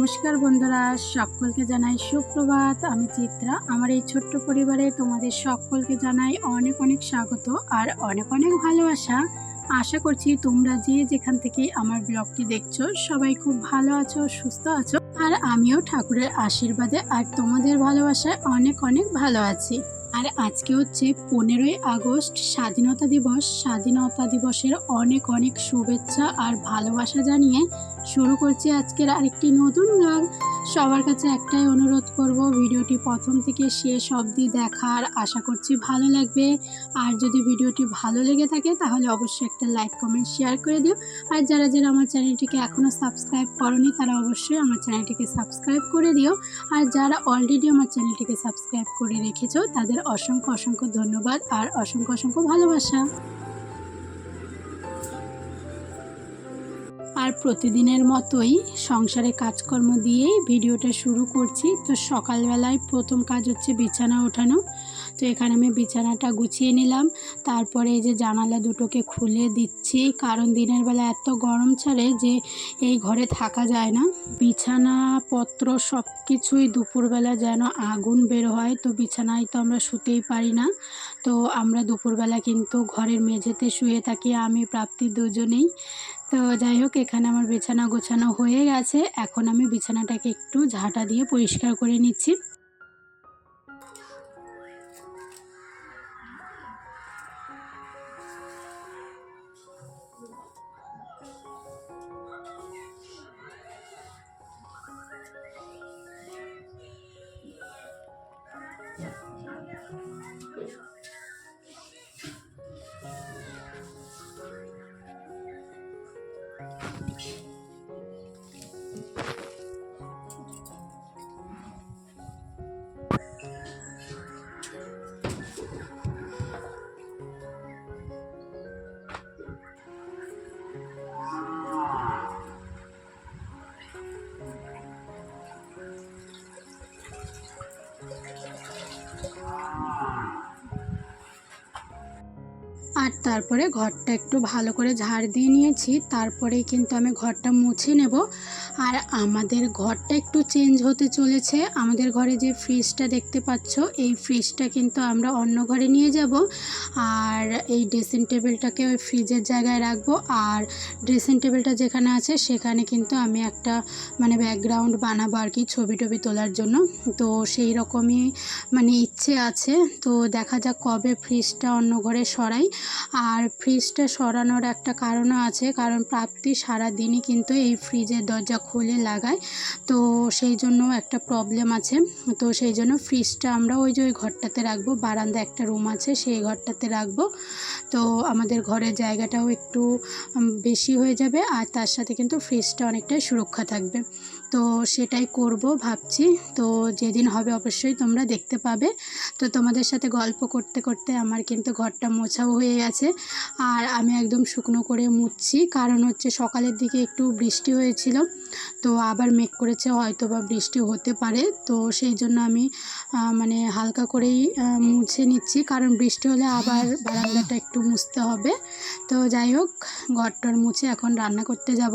নমস্কার বন্ধুরা, সকলকে জানাই সুপ্রভাত। আমি চিত্রা। আমার এই ছোট্ট পরিবারে তোমাদের সকলকে জানাই অনেক অনেক স্বাগত আর অনেক অনেক ভালোবাসা। আশা করছি তোমরা যে যেখান থেকে আমার ব্লগটি দেখছ, সবাই খুব ভালো আছো, সুস্থ আছো। আর আমিও ঠাকুরের আশীর্বাদে আর তোমাদের ভালোবাসায় অনেক অনেক ভালো আছি। আর আজকে হচ্ছে পনেরোই আগস্ট স্বাধীনতা দিবস। স্বাধীনতা দিবসের অনেক অনেক শুভেচ্ছা আর ভালোবাসা জানিয়ে শুরু করছি আজকের আরেকটি নতুন ব্লগ সবার কাছে একটাই অনুরোধ করব, ভিডিওটি প্রথম থেকে শেষ অবধি দেখার আশা করছি ভালো লাগবে। আর যদি ভিডিওটি ভালো লেগে থাকে, তাহলে অবশ্যই একটা লাইক, কমেন্ট, শেয়ার করে দিও। আর যারা যারা আমার চ্যানেলটিকে এখনও সাবস্ক্রাইব করনি, তারা অবশ্যই আমার চ্যানেলটিকে সাবস্ক্রাইব করে দিও। আর যারা অলরেডি আমার চ্যানেলটিকে সাবস্ক্রাইব করে রেখেছো, তাদের অসংখ্য অসংখ্য ধন্যবাদ আর অসংখ্য অসংখ্য ভালোবাসা। আর প্রতিদিনের মতোই সংসারে কাজকর্ম দিয়েই ভিডিওটা শুরু করছি। তো সকালবেলায় প্রথম কাজ হচ্ছে বিছানা ওঠানো। তো এখানে আমি বিছানাটা গুছিয়ে নিলাম। তারপরে এই যে জানালা দুটোকে খুলে দিচ্ছি। কারণ দিনের বেলা এত গরম ছাড়ে যে এই ঘরে থাকা যায় না। বিছানাপত্র সব কিছুই দুপুরবেলা যেন আগুন বের হয়। তো বিছানায় তো আমরা শুতেই পারি না। তো আমরা দুপুরবেলা কিন্তু ঘরের মেঝেতে শুয়ে থাকি। আমি প্রাপ্তি দুজনেই। তো যাই হোক, এখানে আমার বিছানা গোছানো হয়ে গেছে। এখন আমি বিছানাটাকে একটু ঝাঁটা দিয়ে পরিষ্কার করে নিচ্ছি। Wow. আর তারপরে ঘরটা একটু ভালো করে ঝাড় দিয়ে নিয়েছি, তারপরেই কিন্তু আমি ঘরটা মুছে নেব। আর আমাদের ঘরটা একটু চেঞ্জ হতে চলেছে। আমাদের ঘরে যে ফ্রিজটা দেখতে পাচ্ছ, এই ফ্রিজটা কিন্তু আমরা অন্য ঘরে নিয়ে যাব। আর এই ড্রেসিং টেবিলটাকে ওই ফ্রিজের জায়গায় রাখব। আর ড্রেসিং টেবিলটা যেখানে আছে, সেখানে কিন্তু আমি একটা মানে ব্যাকগ্রাউন্ড বানাবো আর কি ছবি টবি তোলার জন্য। তো সেই রকমই মানে ইচ্ছে আছে। তো দেখা যাক কবে ফ্রিজটা অন্য ঘরে সরাই। আর ফ্রিজটা সরানোর একটা কারণও আছে। কারণ প্রাপ্তি সারা দিনই কিন্তু এই ফ্রিজের দরজা খুলে লাগায় তো সেই জন্য একটা প্রবলেম আছে। তো সেই জন্য ফ্রিজটা আমরা ওই যে ওই ঘরটাতে রাখব। বারান্দা একটা রুম আছে, সেই ঘরটাতে রাখব। তো আমাদের ঘরের জায়গাটাও একটু বেশি হয়ে যাবে আর তার সাথে কিন্তু ফ্রিজটা অনেকটাই সুরক্ষা থাকবে। তো সেটাই করব ভাবছি। তো যেদিন হবে অবশ্যই তোমরা দেখতে পাবে। তো তোমাদের সাথে গল্প করতে করতে আমার কিন্তু ঘরটা মোছাও হয়ে গেছে। আর আমি একদম শুকনো করে মুছছি। কারণ হচ্ছে সকালের দিকে একটু বৃষ্টি হয়েছিল। তো আবার মেঘ করেছে হয়তো বা বৃষ্টি হতে পারে। তো সেই জন্য আমি মানে হালকা করেই মুছে নিচ্ছি। কারণ বৃষ্টি হলে আবার বারান্দাটা একটু মুছতে হবে। তো যাই হোক, ঘরটার মুছে এখন রান্না করতে যাব।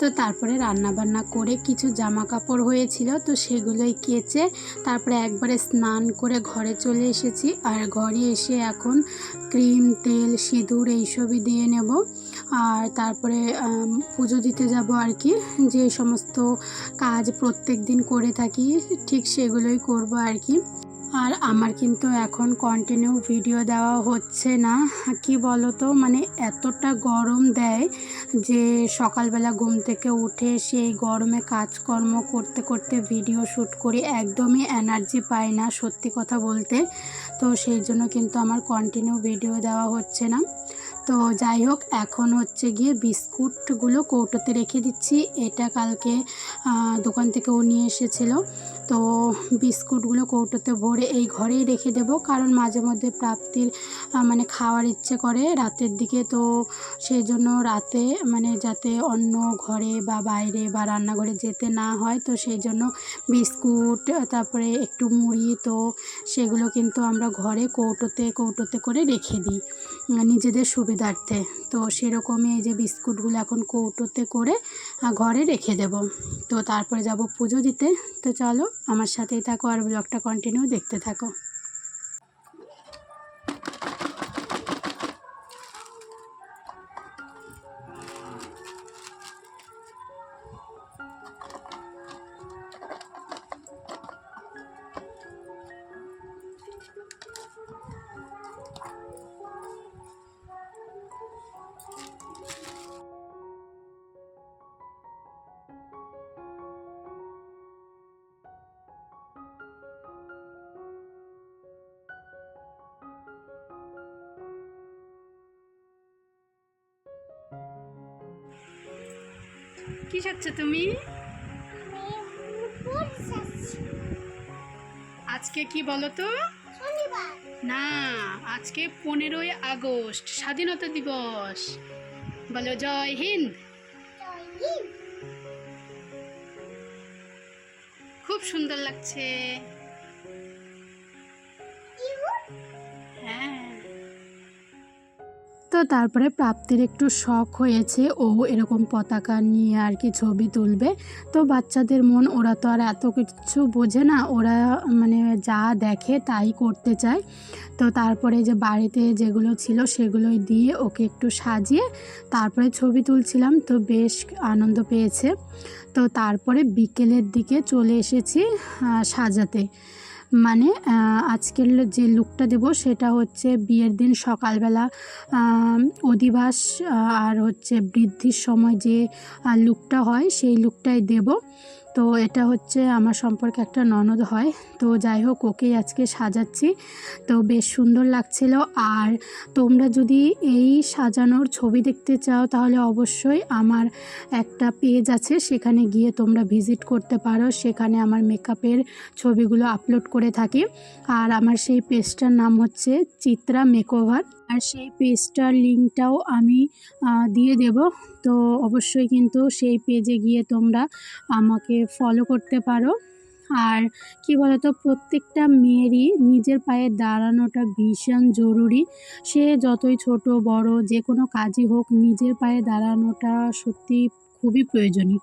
তো তারপরে রান্না বান্না করে কিছু জামা কাপড় হয়েছিল, তো সেগুলোই কেচে তারপরে একবারে স্নান করে ঘরে চলে এসেছি। আর ঘরে এসে এখন ক্রিম, তেল, সিঁদুর এইসবই দিয়ে নেব। আর তারপরে পুজো দিতে যাব আর কি। যে সমস্ত কাজ প্রত্যেক দিন করে থাকি, ঠিক সেগুলোই করব আর কি। আর আমার কিন্তু এখন কন্টিনিউ ভিডিও দেওয়া হচ্ছে না। কি বলো তো মানে এতটা গরম দেয় যে সকালবেলা ঘুম থেকে উঠে সেই গরমে কাজকর্ম করতে করতে ভিডিও শ্যুট করি, একদমই এনার্জি পাই না সত্যি কথা বলতে। তো সেই জন্য কিন্তু আমার কন্টিনিউ ভিডিও দেওয়া হচ্ছে না। তো যাই হোক, এখন হচ্ছে গিয়ে বিস্কুটগুলো কৌটোতে রেখে দিচ্ছি। এটা কালকে দোকান থেকে ও নিয়ে এসেছিল। তো বিস্কুটগুলো কৌটোতে ভরে এই ঘরেই রেখে দেবো। কারণ মাঝে মধ্যে প্রাপ্তির মানে খাওয়ার ইচ্ছে করে রাতের দিকে। তো সেই জন্য রাতে মানে যাতে অন্য ঘরে বা বাইরে বা রান্নাঘরে যেতে না হয়, তো সেই জন্য বিস্কুট, তারপরে একটু মুড়ি, তো সেগুলো কিন্তু আমরা ঘরে কৌটোতে কৌটোতে করে রেখে দিই নিজেদের সুবিধার্থে। তো সেরকমই এই যে বিস্কুটগুলো এখন কৌটোতে করে ঘরে রেখে দেব। তো তারপরে যাব পুজো দিতে। তো চলো। আমার সাথেই থাকো আর ব্লগটা কন্টিনিউ দেখতে থাকো। কি খাচ্ছ তুমি? আজকে কি বলো তো? না, আজকে পনেরোই আগস্ট, স্বাধীনতা দিবস। বলো, জয় হিন্দ। খুব সুন্দর লাগছে। হ্যাঁ। তারপরে প্রাপ্তির একটু শখ হয়েছে, ও এরকম পতাকা নিয়ে আর কি ছবি তুলবে। তো বাচ্চাদের মন, ওরা তো আর এত কিছু বোঝে না, ওরা মানে যা দেখে তাই করতে চায়। তো তারপরে যে বাড়িতে যেগুলো ছিল সেগুলোই দিয়ে ওকে একটু সাজিয়ে তারপরে ছবি তুলছিলাম, তো বেশ আনন্দ পেয়েছে। তো তারপরে বিকেলের দিকে চলে এসেছি সাজাতে। মানে আজকের যে লুকটা দেব সেটা হচ্ছে বিয়ের দিন সকালবেলা অধিবাস আর হচ্ছে বৃদ্ধির সময় যে লুকটা হয় সেই লুকটাই দেব। তো এটা হচ্ছে আমার সম্পর্কে একটা ননদ হয়। তো যাই হোক, ওকেই আজকে সাজাচ্ছি। তো বেশ সুন্দর লাগছিল। আর তোমরা যদি এই সাজানোর ছবি দেখতে চাও, তাহলে অবশ্যই আমার একটা পেজ আছে। সেখানে গিয়ে তোমরা ভিজিট করতে পারো। সেখানে আমার মেকআপের ছবিগুলো আপলোড করে থাকি। আর আমার সেই পেজটার নাম হচ্ছে চিত্রা মেকওভার। আর সেই পেজটার লিঙ্কটাও আমি দিয়ে দেব। তো অবশ্যই কিন্তু সেই পেজে গিয়ে তোমরা আমাকে ফলো করতে পারো। আর কি বলতো, প্রত্যেকটা মেয়েরই নিজের পায়ে দাঁড়ানোটা ভীষণ জরুরি। সে যতই ছোট, বড়, যে কোনো কাজই হোক, নিজের পায়ে দাঁড়ানোটা সত্যি খুবই প্রয়োজনীয়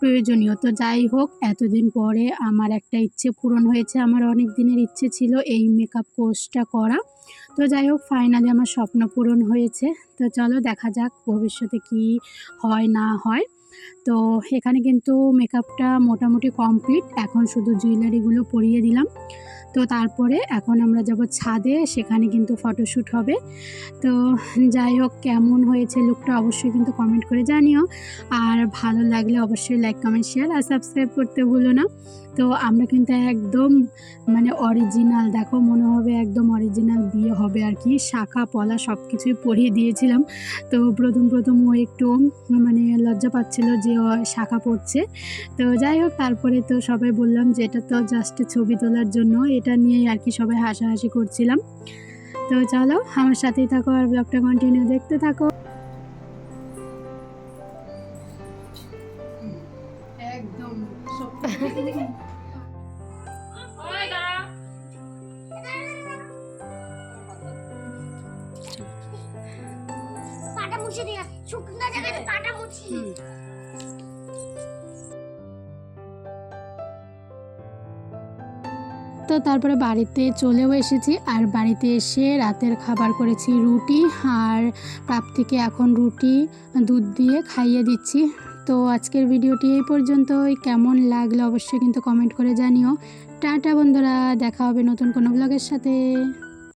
প্রয়োজনীয়। তো যাই হোক, এতদিন পরে আমার একটা ইচ্ছে পূরণ হয়েছে। আমার অনেক দিনের ইচ্ছে ছিল এই মেকআপ কোর্সটা করা। তো যাই হোক ফাইনালি আমার স্বপ্ন পূরণ হয়েছে। তো চলো, দেখা যাক ভবিষ্যতে কি হয়, না হয়। তো এখানে কিন্তু মেকআপটা মোটামুটি কমপ্লিট এখন শুধু জুয়েলারিগুলো পরিয়ে দিলাম। তো তারপরে এখন আমরা যাব ছাদে, সেখানে কিন্তু ফটোশ্যুট হবে। তো যাই হোক, কেমন হয়েছে লুকটা অবশ্যই কিন্তু কমেন্ট করে জানিও। আর ভালো লাগলে অবশ্যই লাইক কমেন্ট শেয়ার আর সাবস্ক্রাইব করতে ভুলো না। তো আমরা কিন্তু একদম মানে অরিজিনাল দেখো মনে হবে একদম অরিজিনাল বিয়ে হবে আর কি। শাখা, পলা সব কিছুই পরিয়ে দিয়েছিলাম। তো প্রথম প্রথম ও একটু মানে লজ্জা পাচ্ছিল যে শাখা পড়ছে। তো যাই হোক, তারপরে তো সবাই বললাম যে এটা তো জাস্ট ছবি তোলার জন্য, এটা নিয়েই আর কি সবাই হাসাহাসি করছিলাম। তো চলো, আমার সাথেই থাকো আর ব্লগটা কন্টিনিউ দেখতে থাকো। তো তারপরে বাড়িতে চলেও এসেছি। আর বাড়িতে এসে রাতের খাবার করেছি রুটি আর প্রাপ্তিকে এখন রুটি, দুধ দিয়ে খাইয়ে দিচ্ছি। তো আজকের ভিডিওটি এই পর্যন্তই। কেমন লাগল অবশ্যই কিন্তু কমেন্ট করে জানিও। টাটা বন্ধুরা, দেখা হবে নতুন কোনো ব্লগের সাথে।